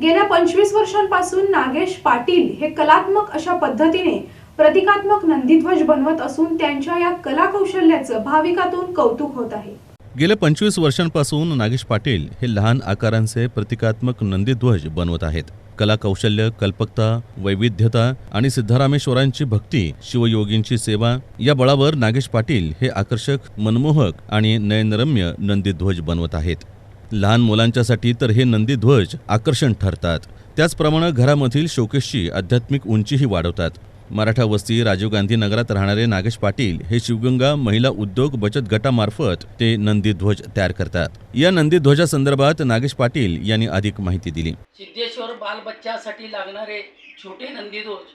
गेल्या पंचवीस वर्षांपासून नागेश पाटील हे कलात्मक अशा पद्धतीने प्रतिकात्मक नंदीध्वज बनवत असून त्यांच्या या कला कौशल्याचं भाविकातून कौतुक होत आहे. गेल्या पंचवीस वर्षांपासून नागेश पाटील हे लहान आकारांचे प्रतिकात्मक नंदीध्वज बनवत आहेत. कला कौशल्य कल्पकता वैविध्यता आणि सिद्धारामेश्वरांची भक्ती शिवयोगींची सेवा या बळावर नागेश पाटील हे आकर्षक मनमोहक आणि नयनरम्य नंदीध्वज बनवत आहेत. लहान मुलांच्यासाठी तर हे नंदीध्वज आकर्षण ठरतात. त्याचप्रमाणे घरामधील शोकेशची आध्यात्मिक उंचीही वाढवतात. मराठा वस्ती राजीव गांधी नगरात राहणारे नागेश पाटील हे शिवगंगा महिला उद्योग बचत गटामार्फत ते नंदीध्वज तयार करतात. या नंदीध्वजासंदर्भात नागेश पाटील यांनी अधिक माहिती दिली. सिद्धेश्वर बालबच्च्यासाठी लागणारे छोटे नंदीदोष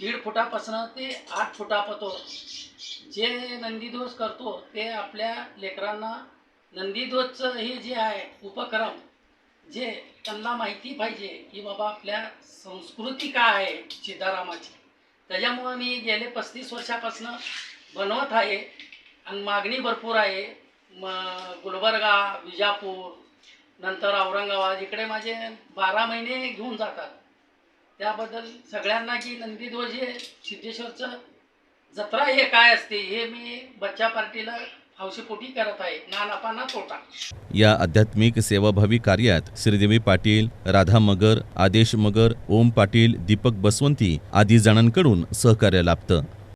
दीड फुटापासून ते आठ फुटापर्यंत जे नंदीदोष करतो ते आपल्या लेकरांना नंदीदोषचं हे जे आहे उपक्रम जे त्यांना माहिती पाहिजे की बाबा आपल्या संस्कृती काय आहे सिद्धारामाची त्याच्यामुळं मी गेले पस्तीस वर्षापासून बनवत आहे आणि मागणी भरपूर आहे. म गुलबर्गा विजापूर नंतर औरंगाबाद इकडे माझे बारा महिने घेऊन जातात. त्याबद्दल सगळ्यांना की नंदीध्वज हे सिद्धेश्वरचं जत्रा हे काय असते हे मी बच्चा पार्टीला हौसेपोटी करत आहे ना नफा ना तोटा. या आध्यात्मिक सेवाभावी कार्यात श्रीदेवी पाटील राधा मगर आदेश मगर ओम पाटील दीपक बसवंती आदी जणांकडून सहकार्य लाभतं.